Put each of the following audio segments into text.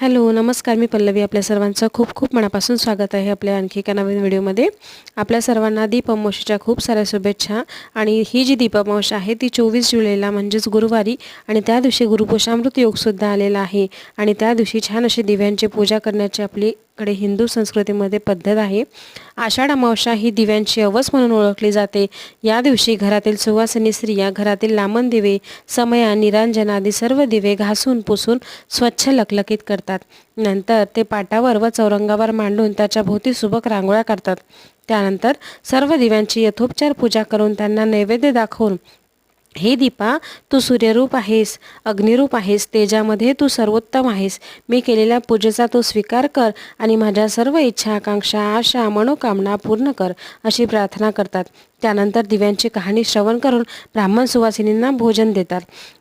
Hello नमस्कार मी पल्लवी. आपल्या सर्वांचं खूप खूप मनापासून स्वागत आहे आपल्या आणखी एका नवीन व्हिडिओमध्ये. आपल्या सर्वांना दीपअमावशीच्या खूप साऱ्या शुभेच्छा. आणि ही जी दीपमावशी आहे ती चोवीस जुलैला म्हणजेच गुरुवारी आणि त्या दिवशी गुरुपुषामृत योगसुद्धा आलेला आहे. आणि त्या दिवशी छान अशी दिव्यांची पूजा करण्याची आपली कडे हिंदू संस्कृतीमध्ये पद्धत आहे. आषाढ अमावस्या ही दिव्यांची अवस म्हणून ओळखली जाते. या दिवशी घरातील सुवासिनी स्त्रिया घरातील लामण दिवे समया निरांजन आदी सर्व दिवे घासून पुसून स्वच्छ लकलकीत करतात. नंतर ते पाटावर व चौरंगावर मांडून त्याच्या भोवती सुबक रांगोळ्या करतात. त्यानंतर सर्व दिव्यांची यथोपचार पूजा करून त्यांना नैवेद्य दाखवून हे दीपा तू सूर्यरूप आहेस अग्निरूप आहेस तेजामध्ये तू सर्वोत्तम आहेस. मी केलेल्या पूजेचा तू स्वीकार कर आणि माझ्या सर्व इच्छा आकांक्षा आशा मनोकामना पूर्ण कर अशी प्रार्थना करतात. त्यानंतर दिव्यांची कहाणी श्रवण करून ब्राह्मण सुवासिनींना भोजन देतात.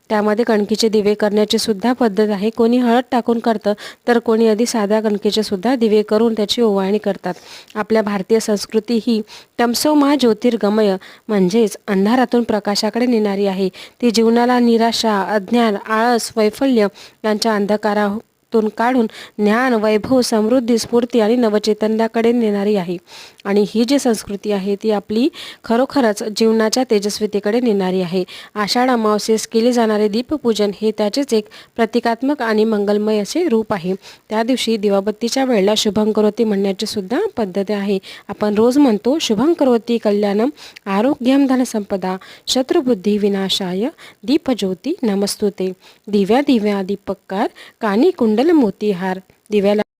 त्यामध्ये कणकीचे दिवे करण्याची सुद्धा पद्धत आहे. कोणी हळद टाकून करतं तर कोणी आधी साध्या कणकीचे सुद्धा दिवे करून त्याची ओवाळणी करतात. आपल्या भारतीय संस्कृती ही तमसो मा ज्योतिर्गमय म्हणजेच अंधारातून प्रकाशाकडे नेणारी आहे. ती जीवनाला निराशा अज्ञान आळस वैफल्य यांच्या अंधकारा तून काढून ज्ञान वैभव समृद्धी स्फूर्ती आणि नवचैतन्याकडे नेणारी आहे. आणि ही जी संस्कृती आहे ती आपली खरोखरच जीवनाच्या तेजस्वितेकडे नेणारी आहे. आषाढ अमावस्येस केले जाणारे दीपपूजन हे त्याचेच एक प्रतिकात्मक आणि मंगलमय असे रूप आहे. त्या दिवशी दिवाबत्तीच्या वेळेला शुभंकरोती म्हणण्याची सुद्धा पद्धती आहे. आपण रोज म्हणतो शुभंकरोती कल्याणम आरोग्यम धनसंपदा शत्रुबुद्धी विनाशाय दीपज्योती नमस्तुते. दिव्या दिव्या दीपकार कानी कुंड કંડલ મોતીહાર દિવેલા